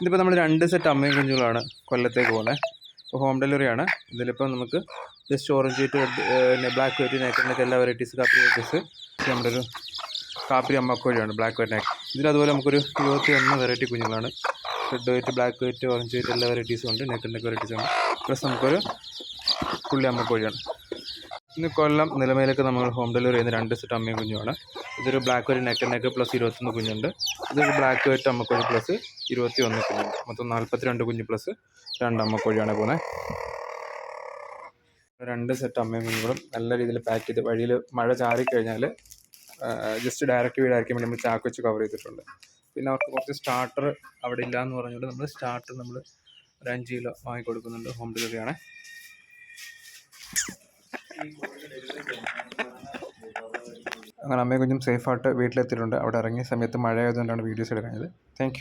ഇതിപ്പോൾ നമ്മൾ രണ്ട് സെറ്റ് അമ്മയും കുഞ്ഞുങ്ങളാണ് കൊല്ലത്തേക്ക് പോകുന്നത് ഇപ്പോൾ ഹോം ഡെലിവറി ആണ്. ഇതിലിപ്പോൾ നമുക്ക് ജസ്റ്റ് ഓറഞ്ച് വൈറ്റ് പിന്നെ ബ്ലാക്ക് വൈറ്റ് നേക്കറിനൊക്കെ എല്ലാ വെറൈറ്റീസ് കാപ്പി വെറൈറ്റീസ് നമ്മുടെ ഒരു കാപ്പി അമ്മക്കോഴിയാണ് ബ്ലാക്ക് വൈറ്റ് നേക്ക് ഇതിലതുപോലെ നമുക്കൊരു ഇരുപത്തി ഒന്ന് വെറൈറ്റി കുഞ്ഞുങ്ങളാണ്. Red white black white orange white എല്ലാ വെറൈറ്റീസും ഉണ്ട്. നെക്കിന്റെ വെറൈറ്റീസ് ഉണ്ട് പ്ലസ് നമുക്കൊരു പുള്ളി അമ്മക്കോഴിയാണ് ഇന്ന് കൊല്ലം നിലമേലേക്ക് നമ്മൾ ഹോം ഡെലിവറി ചെയ്യുന്ന രണ്ട് സെറ്റ് അമ്മയും കുഞ്ഞുമാണ്. ഇതൊരു ബ്ലാക്ക് ഒരു നെക്ക് നെക്ക് പ്ലസ് ഇരുപത്തൊന്ന് കുഞ്ഞുണ്ട്. ഇതൊരു ബ്ലാക്ക് വൈറ്റ് അമ്മക്കോഴി പ്ലസ് ഇരുപത്തി ഒന്ന് കുഞ്ഞുണ്ട്. മൊത്തം നാൽപ്പത്തിരണ്ട് കുഞ്ഞ് പ്ലസ് രണ്ട് അമ്മക്കോഴിയാണ് പോകുന്നത് രണ്ട് സെറ്റ് അമ്മയും കുഞ്ഞുങ്ങളും നല്ല രീതിയിൽ പാക്ക് ചെയ്ത് വഴിയിൽ മഴ ചാറിക്കഴിഞ്ഞാൽ ജസ്റ്റ് ഡയറക്റ്റ് വീടായിരിക്കും വേണ്ടി നമ്മൾ ചാക്ക് വെച്ച് കവർ ചെയ്തിട്ടുണ്ട്. പിന്നെ അവർക്ക് കുറച്ച് സ്റ്റാർട്ടർ അവിടെ ഇല്ല എന്ന് പറഞ്ഞുകൊണ്ട് നമ്മൾ സ്റ്റാർട്ടർ നമ്മൾ ഒരു അഞ്ച് കിലോ വാങ്ങി കൊടുക്കുന്നുണ്ട് ഹോം ഡെലിവറി ആണ്. അങ്ങനെ അമ്മയും കുഞ്ഞും സേഫായിട്ട് വീട്ടിലെത്തിയിട്ടുണ്ട്. അവിടെ ഇറങ്ങിയ സമയത്ത് മഴ ആയതുകൊണ്ടാണ് വീഡിയോസ് എടുക്കുന്നത് താങ്ക്